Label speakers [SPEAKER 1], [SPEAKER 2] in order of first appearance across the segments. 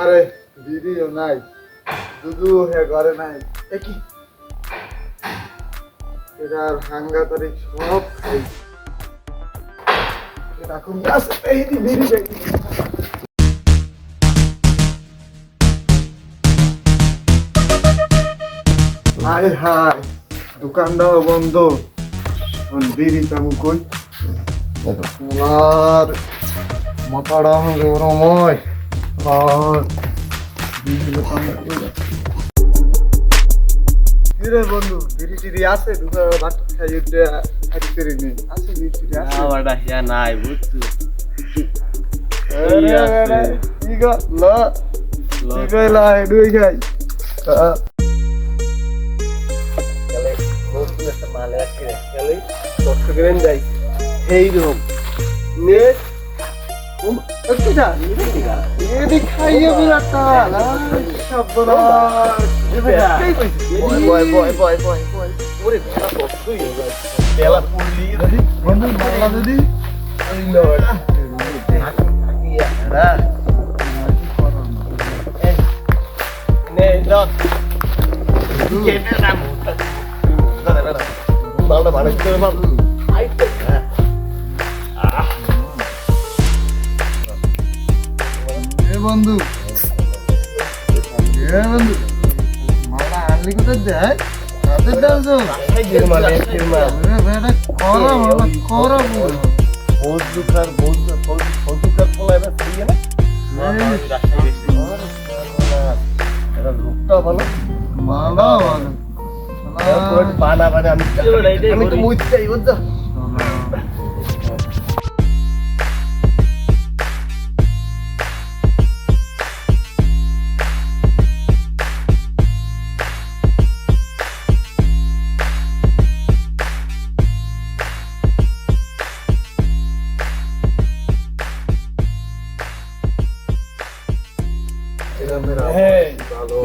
[SPEAKER 1] আরে দিদিও নাই দুদু হে ঘরে নাই। একই এটার হাঙ্গা তারিখ সব খাই। গাছ এই দি বেরিয়ে যাই হায় হায় দোকানটাও বন্ধ। বিড়ি চাবু কই? আর মাথাটা হবে ওরময় কিরে বন্ধু বিড়ি টিড়ি আছে? দুটো ভাত খাই উঠে খাইতে পেরি নেই। আছে বিড়ি টিড়ি আছে?
[SPEAKER 2] হিয়া নাই বুঝছ?
[SPEAKER 1] কি গো? ল। কি কইলা এডুই খাই?
[SPEAKER 2] গেলে নতুন একটা মালে আজকে গেলে চট্টগ্রাম যাই। এই রকম। নে।
[SPEAKER 1] একটু যা। এদি খাইয়ে বিরাট সব্বনাশ এই কইছি।
[SPEAKER 2] বয় বয় বয় বয় বয়
[SPEAKER 1] বন্ধু। এ বন্ধু মালা আনলি কোথায় দেয়? কাদের দাম তো। করা মালা করা বলো
[SPEAKER 2] বৌদ্ধকার বৌদ্ধ বৌদ্ধকার ফলাই বা সেই না। লোকটা ভালো।
[SPEAKER 1] মালা ভালো।
[SPEAKER 2] আমি আমি তো মুই চাই বুঝছ?
[SPEAKER 1] এটা মেরা
[SPEAKER 2] হ্যাঁ।
[SPEAKER 1] ভালো।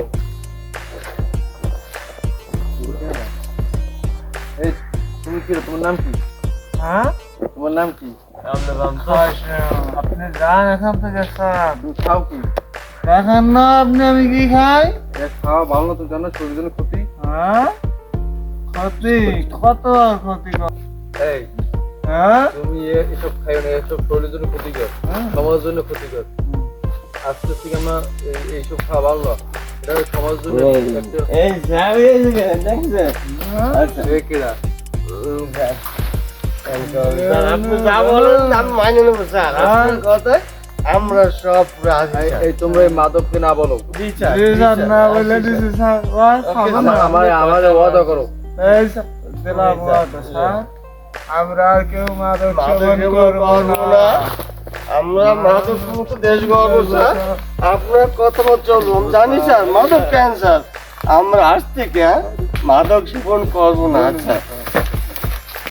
[SPEAKER 2] এই তুমি কি তোমার নাম কি?
[SPEAKER 1] হ্যাঁ?
[SPEAKER 2] তোমার নাম কি? আমাদের নাম তো
[SPEAKER 1] আপনি যান এখান থেকে স্যার।
[SPEAKER 2] তুমি খাও কি?
[SPEAKER 1] দেখেন না আপনি আমি কি খাই?
[SPEAKER 2] খাওয়া ভালো না তো জানো শরীরের জন্য ক্ষতি।
[SPEAKER 1] হ্যাঁ? ক্ষতি? কত আর ক্ষতি
[SPEAKER 2] এই
[SPEAKER 1] হ্যাঁ?
[SPEAKER 2] তুমি এসব খাইও না এসব শরীরের জন্য ক্ষতিকর।
[SPEAKER 1] হ্যাঁ।
[SPEAKER 2] সমাজের জন্য ক্ষতিকর। আজকে থেকে আমরা এইসব খাওয়া ভালো এটা জন্য
[SPEAKER 3] এই যাবে দেখছে
[SPEAKER 2] আচ্ছা। এ কেডা
[SPEAKER 3] আপনি যা বলেন আমি মাইনে নেব স্যার। আপনার কথায় আমরা সব
[SPEAKER 2] এই- এই তোমরা এই মাদককে না বলো। আমার আমাদের ওয়াদা করো।
[SPEAKER 1] আমরা আর কেউ মাদক সেবন করব না।
[SPEAKER 3] আমরা মাদক মুক্ত দেশ গড়বো স্যার। আপনার কথা চলবো। জানি স্যার মাদক ক্যান্সার আমরা আজ থেকে হ্যাঁ, মাদক সেবন করব না আচ্ছা